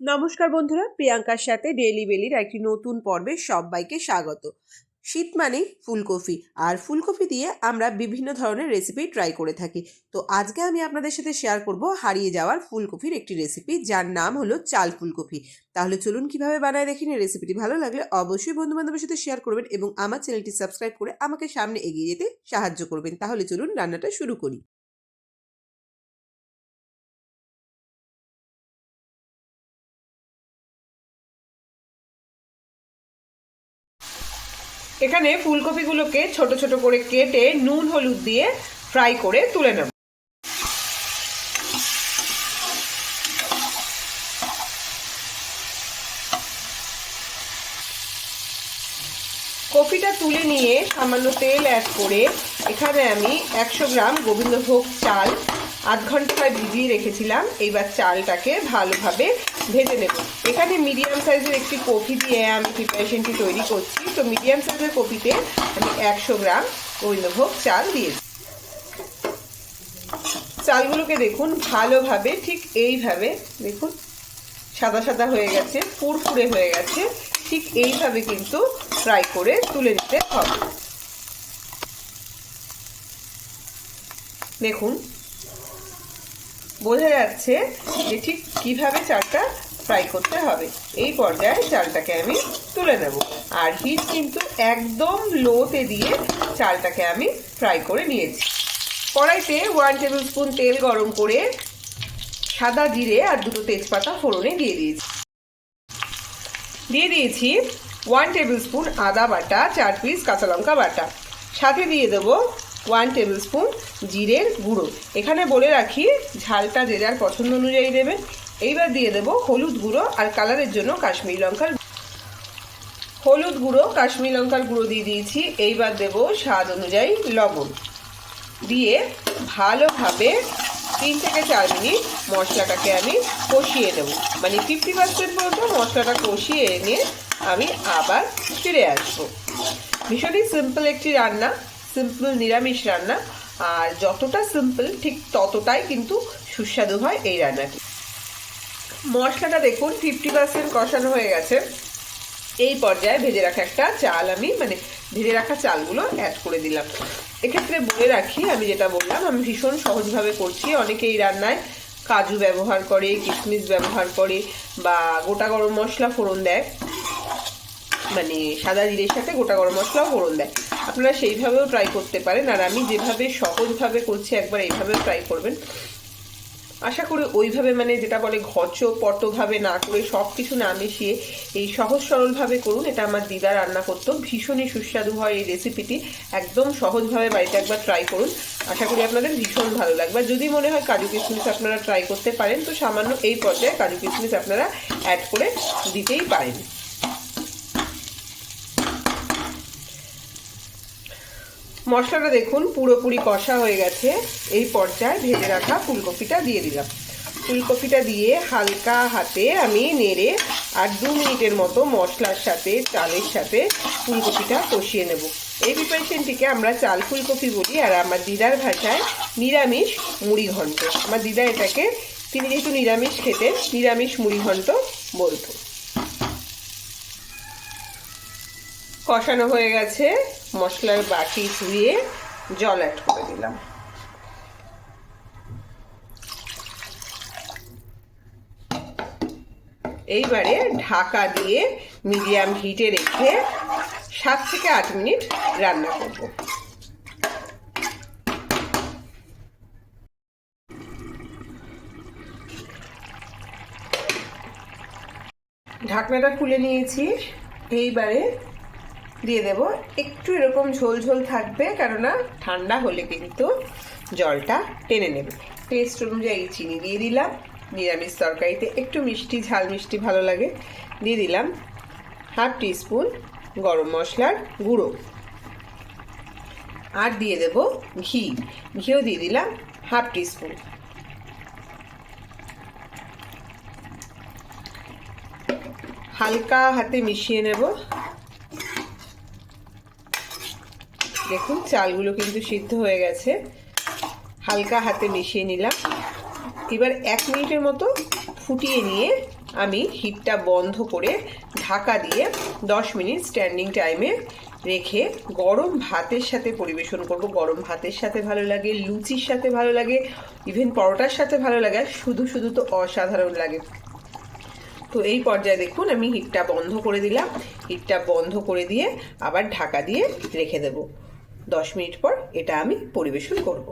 নমস্কার বন্ধুরা, প্রিয়াঙ্কার সাথে ডেইলি বেলির একটি নতুন পর্বে সবাইকে স্বাগত। শীত মানেই ফুলকপি, আর ফুলকপি দিয়ে আমরা বিভিন্ন ধরনের রেসিপি ট্রাই করে থাকি। তো আজকে আমি আপনাদের সাথে শেয়ার করব হারিয়ে যাওয়ার ফুলকপির একটি রেসিপি যার নাম হলো চাল ফুলকপি। তাহলে চলুন কীভাবে বানায় দেখিনি রেসিপিটি ভালো লাগলে অবশ্যই বন্ধু বান্ধবের সাথে শেয়ার করবেন এবং আমার চ্যানেলটি সাবস্ক্রাইব করে আমাকে সামনে এগিয়ে যেতে সাহায্য করবেন। তাহলে চলুন রান্নাটা শুরু করি। এখানে ফুলকপিগুলোকে ছোট ছোট করে কেটে নুন, হলুদ দিয়ে ফ্রাই করে তুলে নেব। কপিটা তুলে নিয়ে সামান্য তেল অ্যাড করে এখানে আমি একশো গ্রাম গোবিন্দভোগ চাল আধ ঘন্টায় ভিজিয়ে রেখেছিলাম, এইবার চালটাকে ভালোভাবে ভেজে নেব। এখানে মিডিয়াম সাইজের একটি কপি দিয়ে আমি প্রিপারেশনটি তৈরি করছি। তো মিডিয়াম সাইজের কপিতে আমি একশো গ্রাম গোবিন্দভোগ চাল দিয়েছি। চালগুলোকে দেখুন ভালোভাবে, ঠিক এইভাবে, দেখুন, সাদা সাদা হয়ে গেছে, ফুরফুরে হয়ে গেছে, ঠিক এইভাবে কিন্তু ফ্রাই করে তুলে নিতে হবে। দেখুন বোঝা যাচ্ছে যে ঠিক কীভাবে চালটা ফ্রাই করতে হবে। এই পর্যায়ে চালটাকে আমি তুলে নেব। আর হিট কিন্তু একদম লোতে দিয়ে চালটাকে আমি ফ্রাই করে নিয়েছি। কড়াইতে ওয়ান টেবিল স্পুন তেল গরম করে সাদা জিরে আর দুটো তেজপাতা ফোড়নে দিয়ে দিয়েছি। দিয়ে দিয়েছি ওয়ান টেবিল স্পুন আদা বাটা, চার পিস কাঁচা লঙ্কা বাটা। সাথে দিয়ে দেবো ওয়ান টেবিল স্পুন জিরের গুঁড়ো। এখানে বলে রাখি, ঝালটা যে যার পছন্দ অনুযায়ী দেবেন। এইবার দিয়ে দেবো হলুদ গুঁড়ো আর কালারের জন্য কাশ্মীরি লঙ্কার হলুদ গুঁড়ো, কাশ্মীরি লঙ্কার গুঁড়ো দিয়ে দিয়েছি। এইবার দেব স্বাদ অনুযায়ী লবণ। দিয়ে ভালোভাবে তিন থেকে চার মিনিট মশলাটাকে আমি কষিয়ে নেব। মানে ফিফটি পার্সেন্ট পর্যন্ত মশলাটা কষিয়ে এনে আমি আবার ফিরে আসব। ভীষণই সিম্পল একটি রান্না। সিম্পল নিরামিষ রান্না, আর যতটা সিম্পল ঠিক ততটাই কিন্তু সুস্বাদু হয় এই রান্নাটি। মশলাটা দেখুন ফিফটি পার্সেন্ট কষানো হয়ে গেছে। এই পর্যায়ে ভেজে রাখা একটা চাল আমি মানে ভেজে রাখা চালগুলো অ্যাড করে দিলাম। এক্ষেত্রে বলে রাখি, আমি যেটা বললাম, আমি ভীষণ সহজভাবে করছি। অনেকে এই রান্নায় কাজু ব্যবহার করে, কিশমিশ ব্যবহার করে, বা গোটা গরম মশলা ফোড়ন দেয়। মানে সাদা জিরের সাথে গোটা গরম মশলাও ফোড়ন দেয়। আপনারা সেইভাবেও ট্রাই করতে পারেন, আর আমি যেভাবে সহজভাবে করছি একবার এইভাবেও ট্রাই করবেন। আশা করি ওইভাবে মানে যেটা বলে ঘচ পটভাবে না করে সব কিছু না মিশিয়ে এই সহজ সরলভাবে করুন, এটা আমার দিদা রান্না করতো। ভীষণই সুস্বাদু হয় এই রেসিপিটি একদম সহজভাবে বাড়িতে একবার ট্রাই করুন। আশা করি আপনাদের ভীষণ ভালো লাগবে। যদি মনে হয় কাজু কিশমিশ আপনারা ট্রাই করতে পারেন, তো সামান্য এই পর্যায়ে কাজু কিশমিশ আপনারা অ্যাড করে দিতেই পারেন। মশলাটা দেখুন, পুরোপুরি কষা হয়ে গেছে। এই পর্যায়ে ভেজে রাখা ফুলকপিটা দিয়ে দিলাম। ফুলকপিটা দিয়ে হালকা হাতে আমি নেড়ে আর দু মিনিটের মতো মশলার সাথে, চালের সাথে ফুলকপিটা কষিয়ে নেব। এই প্রিপারেশনটিকে আমরা চাল ফুলকপি বলি আর আমার দিদার ভাষায় নিরামিষ মুড়ি ঘন্ট। আমার দিদা এটাকে, তিনি যেহেতু নিরামিষ খেতেন, নিরামিষ মুড়ি ঘন্ট বলতো। কষানো হয়ে গেছে, মশলার বাটি ধুয়ে জল অ্যাড করে দিলাম। এইবারে ঢাকা দিয়ে মিডিয়াম হিটে রেখে সাত থেকে আট মিনিট রান্না করব। ঢাকনাটা খুলে নিয়েছি। এইবারে দিয়ে দেব। একটু এরকম ঝোল ঝোল থাকবে, কেননা ঠান্ডা হলে কিন্তু জলটা টেনে নেবে। টেস্ট অনুযায়ী চিনি দিয়ে দিলাম। নিরামিষ তরকারিতে একটু মিষ্টি, ঝাল মিষ্টি ভালো লাগে। দিয়ে দিলাম হাফ টিস্পুন গরম মশলার গুঁড়ো। আর দিয়ে দেব ঘি। ঘিও দিয়ে দিলাম হাফ টিস্পুন। হালকা হাতে মিশিয়ে নেব। দেখুন, চালগুলো কিন্তু সিদ্ধ হয়ে গেছে। হালকা হাতে মিশিয়ে নিলাম। এবার এক মিনিটের মতো ফুটিয়ে নিয়ে আমি হিটটা বন্ধ করে ঢাকা দিয়ে দশ মিনিট স্ট্যান্ডিং টাইমে রেখে গরম ভাতের সাথে পরিবেশন করব। গরম ভাতের সাথে ভালো লাগে, লুচির সাথে ভালো লাগে ইভেন পরোটার সাথে ভালো লাগে শুধু শুধু তো অসাধারণ লাগে। তো এই পর্যায়ে দেখুন, আমি হিটটা বন্ধ করে দিলাম। হিটটা বন্ধ করে দিয়ে আবার ঢাকা দিয়ে রেখে দেব। দশ মিনিট পর এটা আমি পরিবেশন করব।